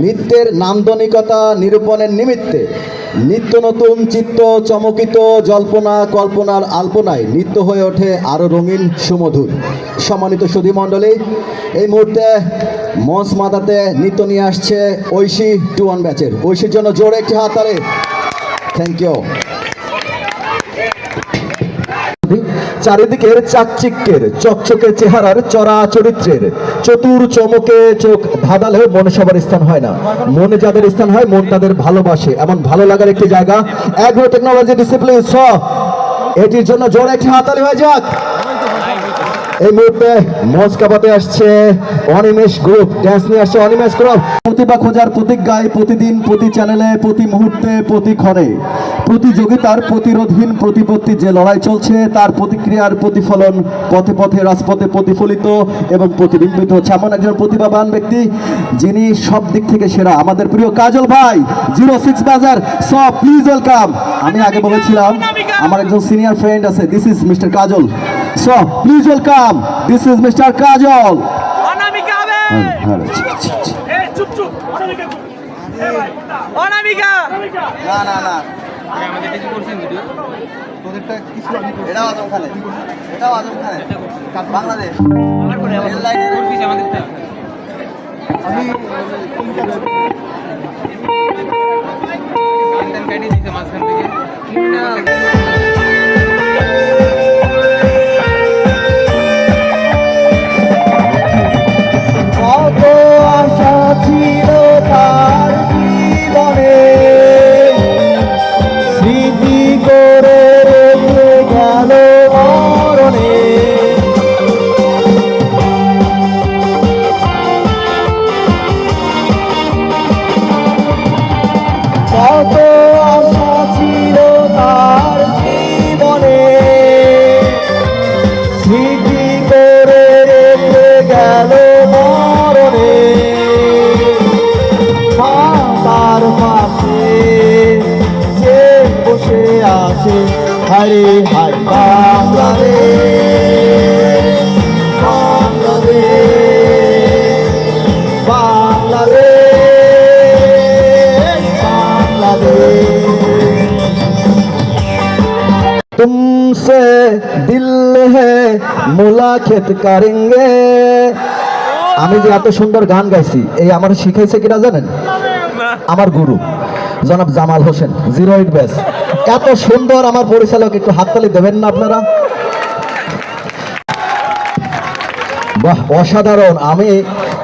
নৃত্যের নান্দনিকতা নিরূপণের নিমিত্তে, নিত্য নতুন চিত্ত চমকিত জল্পনা কল্পনার আল্পনায় নৃত্য হয়ে ওঠে আরও রঙিন সুমধুর। সম্মানিত সুধী মণ্ডলী এই মুহূর্তে মঞ্চ মাতাতে নৃত্য নিয়ে আসছে ঐশী টু ওয়ান ব্যাচের। ঐশীর জন্য জোরে একটি হাত তারে থ্যাংক ইউ চারিদিকের চাকচিক্যের, চকচকে চেহারার চরা চরিত্রের, চতুর চমকে চোখ ধাঁধালেও মনে সবার স্থান হয় না। মনে যাদের স্থান হয়, মন তাদের ভালোবাসে। এমন ভালো লাগার একটি জায়গা অ্যাগ্রো টেকনোলজি ডিসিপ্লিন স। এটির জন্য জোর একটি হাতালি হয়ে যাক। এই মুহূর্তে মঞ্চ কাপাতে আসছে অনিমেষ গ্রুপ ড্যান্স নিয়ে আসছে অনিমেষ গ্রুপ। প্রতিভা খোঁজার প্রতিজ্ঞায় প্রতিদিন, প্রতি চ্যানেলে প্রতি মুহূর্তে, প্রতি ক্ষণে, প্রতিযোগিতার প্রতিরোধহীন প্রতিপত্তি যে লড়াই চলছে, তার প্রতিক্রিয়ার প্রতিফলন পথে পথে, রাজপথে প্রতিফলিত এবং প্রতিবিম্বিত হচ্ছে এমন একজন প্রতিভাবান ব্যক্তি, যিনি সব দিক থেকে সেরা। আমাদের প্রিয় কাজল ভাই, জিরো সিক্স বাজার সব প্লিজ ওয়েলকাম আমি আগে বলেছিলাম, আমার একজন সিনিয়র ফ্রেন্ড আছে this is mister Kajal. So please welcome This is Anamika হবে হ্যাঁ অনামিকা না না না। আমাদের কিছু করছেন ভিডিও। তোদেরটা কিছু আমি এটাও আজম খানে এটাও আজম খানে বাংলাদেশ। রেল লাইনের করছিস আমাদেরটা? আমি মাঝখান থেকে। হারে হাই বাংলাদেশ বাংলাদেশ বাংলাদেশ বাংলাদেশ। তুমসে দিল হে মুলাখেত করেঙ্গে। আমি যে এত সুন্দর গান গাইছি, এই আমার শিখাইছে কিনা জানেন? আমার গুরু। জনাব জামাল হোসেন, জিরো এইট ব্যাস এত সুন্দর আমার পরিচালক, একটু হাততালি দেবেন না আপনারা? বাহ, অসাধারণ। আমি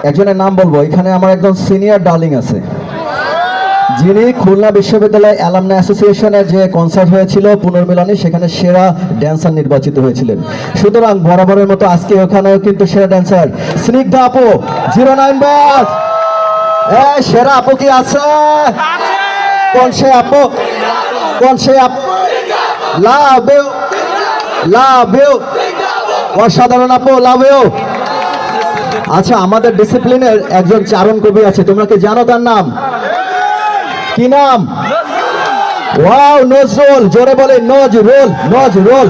একজনের নাম বলব, এখানে আমার একজন সিনিয়র ডার্লিং আছে। যিনি খুলনা বিশ্ববিদ্যালয় অ্যালামনা অ্যাসোসিয়েশনের যে কনসার্ট হয়েছিল, পুনর্মিলনে, সেখানে সেরা ড্যান্সার নির্বাচিত হয়েছিলেন। সুতরাং বরাবরের মতো আজকে ওখানেও কিন্তু সেরা ড্যান্সার স্নিগ্ধা আপু, জিরো নাইন ব্যাস সেরা আপু কি আছে? কোন সে আপু, কোন সে আপু? লাভ ইউ লাভ ইউ অসাধারণ আপু লাভ ইউ আচ্ছা আমাদের ডিসিপ্লিনের একজন চারণ কবি আছে, তোমরা কি জানো তার নাম? কি নাম? ওয়াও, নজরুল, জোরে বলে Nazrul Nazrul.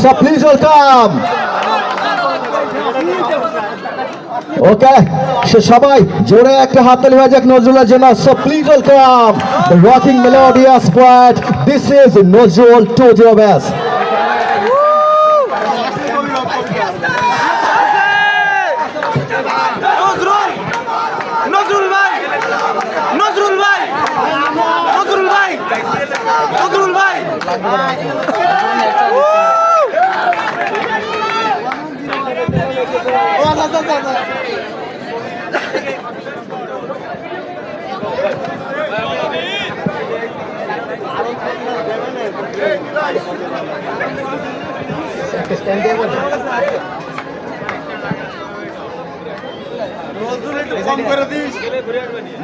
So please welcome okay সে সবাই জোরে একটা হাততালি হয়ে যাক, নজরুলের জন্য so please welcome the rocking melodious poet this is Nazrul two zero ব্যাস Nazrul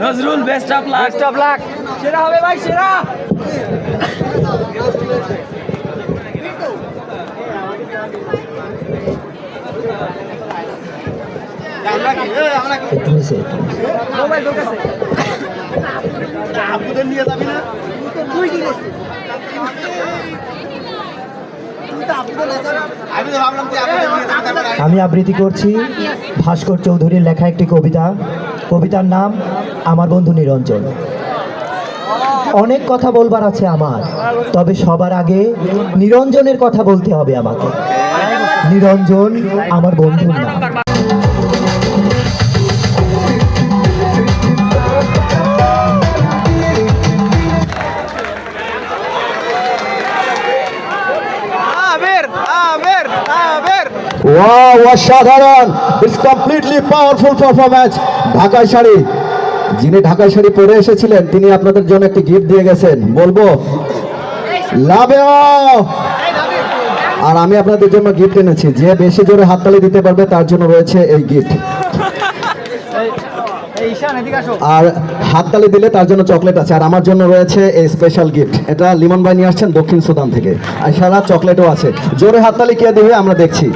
Nazrul best of luck best of luck সেরা হবে ভাই সেরা। আমি আবৃত্তি করছি ভাস্কর চৌধুরীর লেখা একটি কবিতা। কবিতার নাম আমার বন্ধু নিরঞ্জন। অনেক কথা বলবার আছে আমার, তবে সবার আগে নিরঞ্জনের কথা বলতে হবে আমাকে। নিরঞ্জন আমার বন্ধুর নাম। ওয়াও অসাধারণ! ইটস কমপ্লিটলি পাওয়ারফুল পারফরম্যান্স ঢাকাই শাড়ি। যিনি ঢাকাই শাড়ি পরে এসেছিলেন তিনি আপনাদের জন্য একটি গিফট দিয়ে গেছেন। বলব? লাভে আর আমি আপনাদের জন্য গিফট এনেছি। যে বেশি জোরে হাততালি দিতে পারবে তার জন্য রয়েছে এই গিফট আর হাততালি দিলে তার জন্য চকলেট আছে। আর আমার জন্য রয়েছে এই স্পেশাল গিফট এটা লিমন ভাই নিয়ে আসছেন দক্ষিণ সুদান থেকে। আর সারা চকলেটও আছে। জোরে হাততালি কে দেবে আমরা দেখছি।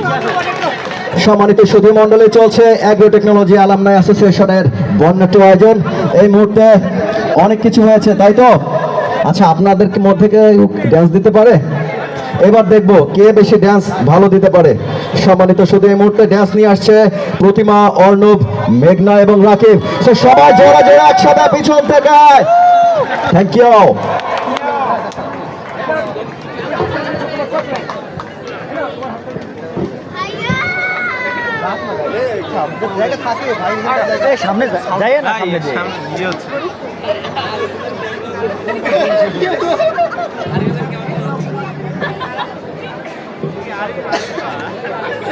সম্মানিত সুধী মণ্ডলে চলছে অ্যাগ্রো টেকনোলজি আলামনাই অ্যাসোসিয়েশনের বর্ণাঢ্য আয়োজন। এই মুহূর্তে অনেক কিছু হয়েছে, তাই তো? আচ্ছা আপনাদের মধ্যে ড্যান্স দিতে পারে? এবার দেখব কে বেশি ড্যান্স ভালো দিতে পারে। সম্মানিত শুধু এই মুহূর্তে ড্যান্স নিয়ে আসছে প্রতিমা অর্ণব মেঘনা এবং রাকিব। সবাই জোড়া জোড়া একসাথে পিছন থেকে। থ্যাংক ইউ জায়গা থাকে ভাই সামনে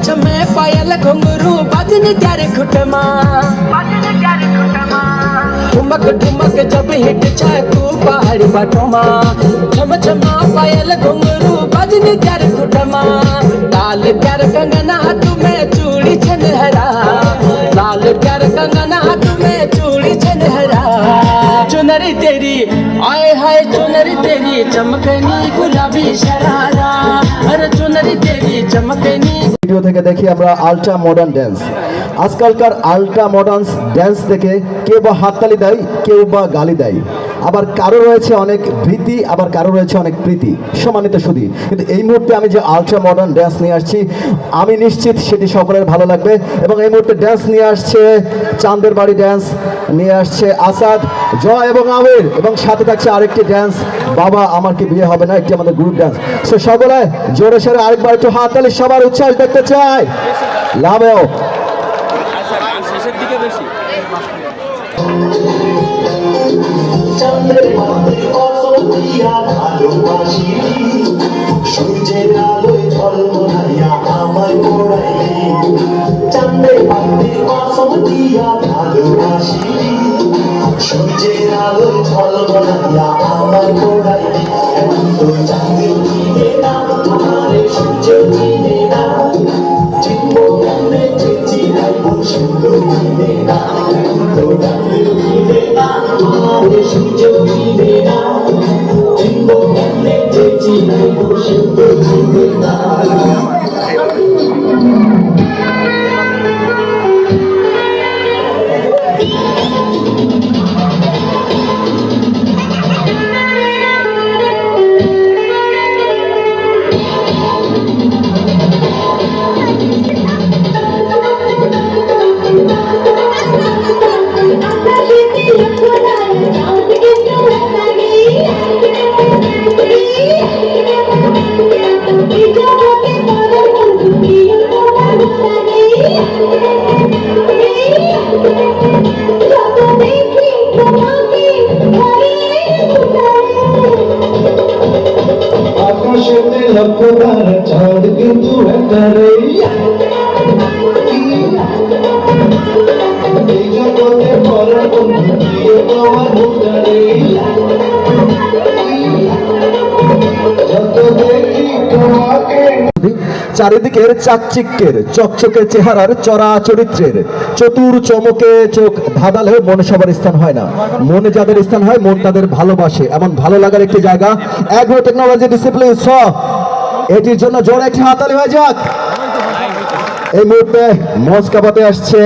ચમે પાયલ ઘુંઘરૂ બાજને ત્યારે ખૂટમાં ઠુમક ઠુમક જબ હિટ છે તું પહાડી બાટોમાં છમ છમા પાયલ ઘુંઘરૂ બાજને ત્યારે ખૂટમાં લાલ ત્યારે કંગના હાથું મેં ચૂડી છે હરા લાલ ત્યારે કંગના હાથું મેં ચૂડી છે હરા ચુનરી તેરી आए हाय चुनरी तेरी चमकनी गुलाबी शरारा अरे चुनरी तेरी चमकनी ভিডিও থেকে দেখি আমরা আলট্রা মডার্ন ড্যান্স আজকালকার আলট্রা মডার্ন ড্যান্স দেখে কেউ বা হাততালি দেয়, কেউ বা গালি দেয়। আবার কারও রয়েছে অনেক ভীতি, আবার কারও রয়েছে অনেক প্রীতি। সমানিত সুদী কিন্তু এই মুহূর্তে আমি যে আলট্রা মডার্ন ড্যান্স নিয়ে আসছি, আমি নিশ্চিত সেটি সকলের ভালো লাগবে। এবং এই মুহূর্তে ড্যান্স নিয়ে আসছে চাঁদের বাড়ি ড্যান্স, নিয়ে আসছে আসাদ, জয় এবং আমির, এবং সাথে থাকছে আরেকটি ড্যান্স, বাবা আমার কি বিয়ে হবে না একটি আমাদের গ্রুপ ড্যান্স। সো সকলে জোরে সোরে আরেকবার একটু হাত তালি সবার উচ্ছ্বাস দেখতে চাই। লাভেও বেশি। সূর্যের আলোয় ঝলমলাইয়া আমায় পড়াইলি চাঁদের মাঝে কসম দিয়া ভালোবাসি। সূর্যের আলোয় ঝলমলাইয়া আমায় কিন্তু একটা এই চারিদিকের চাকচিক্যের, চকচকে চেহারার চরা চরিত্রের, চতুর চমকে চোখ ধাঁধালে মনে সবার স্থান হয় না। মনে যাদের স্থান হয়, মন তাদের ভালোবাসে। এমন ভালো লাগার একটি জায়গা অ্যাগ্রো টেকনোলজি ডিসিপ্লিন স এটির জন্য জোরে একটি হাতালি হয়ে যাক। এই মুহূর্তে মঞ্চ কাপাতে আসছে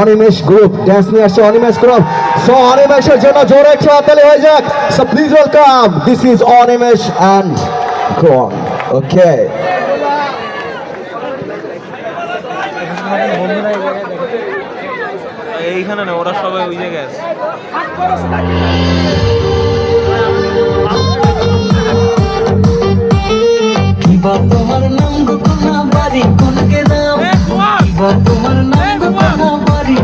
অনিমেষ গ্রুপ ড্যান্স নিয়ে আসছে অনিমেষ গ্রুপ সো অনিমেষের জন্য জোরে একটি হাতালি হয়ে যাক। So please welcome this is Animesh and grown okay এইখানে না, ওরা সবাই ওই জায়গায় আছে। কিবা তোমার নাম গো কোনা বাড়ি কোনকে দাও? কিবা তোমার নাম গো বাড়ি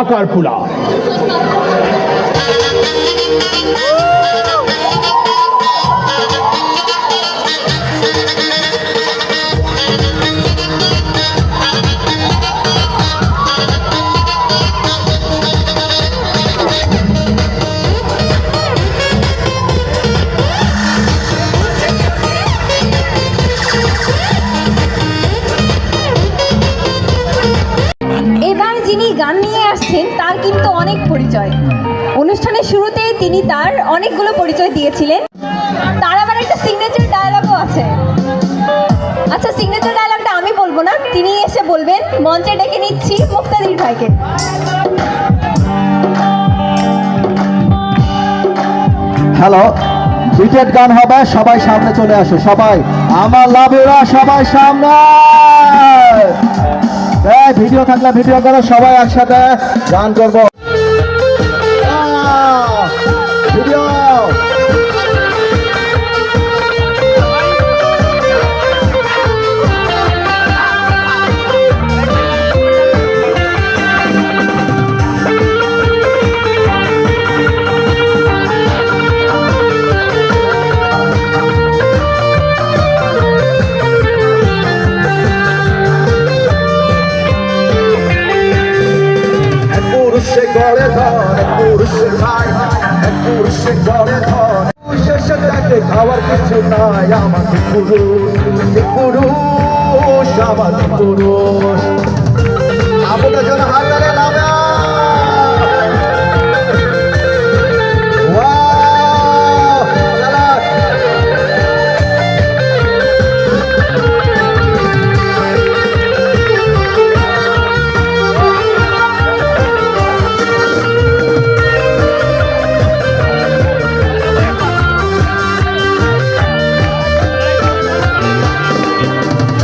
ঢাকার পোলা পরিচয়। অনুষ্ঠানের শুরুতে তিনি তার অনেকগুলো পরিচয় দিয়েছিলেন। তার আবার একটা সিগনেচার ডায়লগও আছে। আচ্ছা সিগনেচার ডায়লগটা আমি বলব না, তিনি এসে বলবেন, মঞ্চে ডেকে নিচ্ছি মুক্তাদির ভাইকে। হ্যালো বিটেড গান হবে, সবাই সামনে চলে আসো, সবাই। আমার লাভেরা, সবাই সামনে। ভিডিও থাকলে ভিডিও করো, সবাই একসাথে গান করব। পুরুষের খাওয়ার কিছু নাই আমাকে পুরুষ পুরুষ আমার পুরুষ। আপনার জন্য হাজারে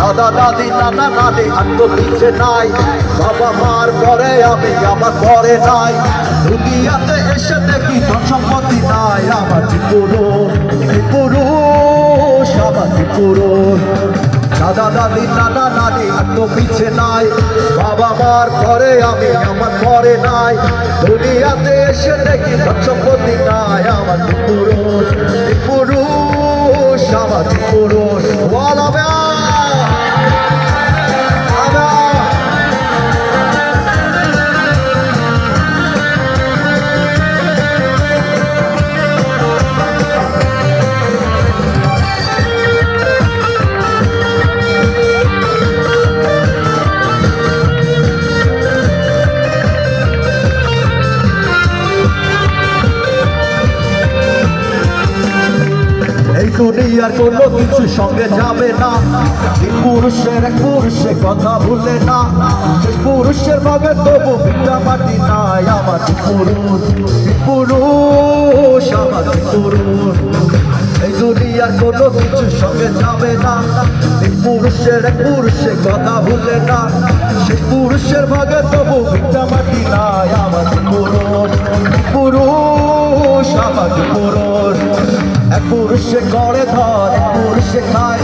দাদা দাদি নানা নানি আত্ম পিছে নাই। বাবা মার পরে আমি, আমার পরে নাই। দুনিয়াতে এসে দেখি ধন সম্পত্তি নাই। আমার যে পুরুষ আমার পুরুষ দাদা দাদি নানা নানি আত্ম পিছে নাই। বাবা মার পরে আমি, আমার পরে নাই। দুনিয়াতে এসে দেখি ধন সম্পত্তি নাই। আমার পুরুষ পুরুষ, আমার পুরুষ। বলা দুনিয়ার কোনো কিছু সঙ্গে যাবে না। পুরুষের এক পুরুষে কথা ভুলে না। পুরুষের ভাবে তবু ভিটা মাটি নাই আমার পুরুষ পুরুষ আমার পুরুষ। এই দুনিয়ার কোনো কিছু সঙ্গে যাবে না। পুরুষের এক পুরুষে কথা ভুলে না। সেই পুরুষের ভাগে তবু ভিটা মাটি নাই আমার পুরুষ পুরুষ আমার পুরুষ। এক পুরুষে গড়ে ধর, এক পুরুষে খায়।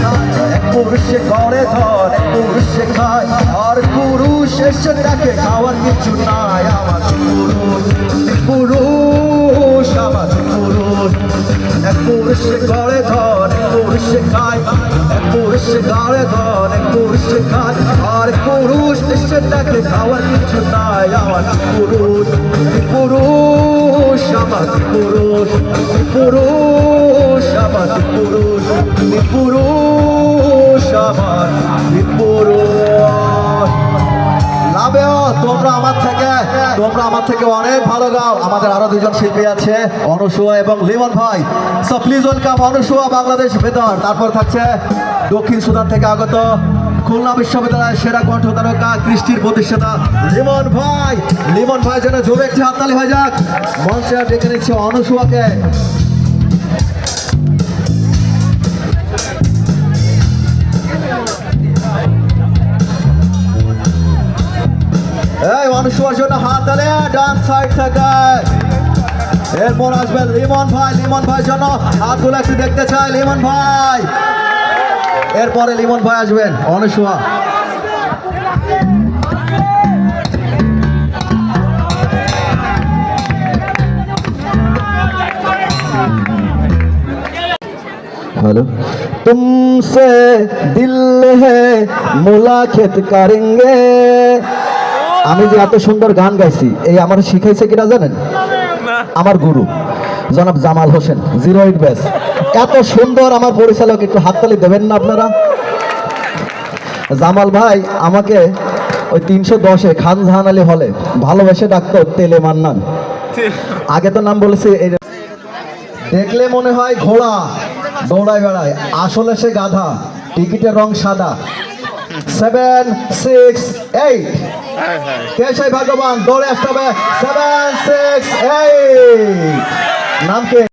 এক পুরুষে করে ধর, এক পুরুষে খায়। আর পুরুষ এসে দেখে খাওয়ার কিছু নাই। আমার পুরুষ পুরুষ, আমার পুরুষ। এক পুরুষে করে ধর, এক পুরুষে খায়। এক পুরুষে গাড়ে ধর, এক পুরুষে খায়। আর পুরুষ এসে দেখে খাওয়ার কিছু নাই। আমার পুরুষ পুরুষ, আমার পুরুষ। পুরুষ পুরুষ পুরুষ আমার পুরুষ লাভেও তোমরা আমার থেকে তোমরা আমার থেকে অনেক ভালো গাও আমাদের আরও দুজন শিল্পী আছে অনুসুয়া এবং লিমন ভাই so please welcome Anusuya Bangladesh বেদর তারপর থাকছে দক্ষিণ সুদান থেকে আগত খুলনা বিশ্ববিদ্যালয়ের সেরা কণ্ঠ তারকা কৃষ্টির প্রতিষ্ঠাতা লিমন ভাই লিমন ভাই যেন জোরে একটি হাততালি হয়ে যাক মঞ্চে ডেকে নিচ্ছে অনুসুয়াকে এই অনুসুয়ার জন্য হাত তালে ডান সাইড থেকে এরপর আসবে লিমন ভাই লিমন ভাই জন্য হাতগুলো একটু দেখতে চাই লিমন ভাই এরপরে লিমন ভাই আসবেন অনুসুয়া हेलो तुमसे दिल है मुलाकात करेंगे আমি যে এত সুন্দর গান গাইছি এই আমার শিখাইছে কিনা জানেন? আমার গুরু জনাব জামাল হোসেন জিরো এইট ব্যাস। এত সুন্দর আমার পরিচালক একটু হাততালি দেবেন না আপনারা? জামাল ভাই আমাকে ওই তিনশো দশে খান জাহান আলী হলে ভালোবেসে ডাকতো তেলে মান্নান। আগে তো নাম বলেছে এই দেখলে মনে হয় ঘোড়া দৌড়ায় বেড়ায়। আসলে সে গাধা টিকিটের রং সাদা। সেভেন সিক্স এইট কে সেই ভগবান দৌড়ে আসতে হবে। সেভেন সিক্স এইট নাম কে?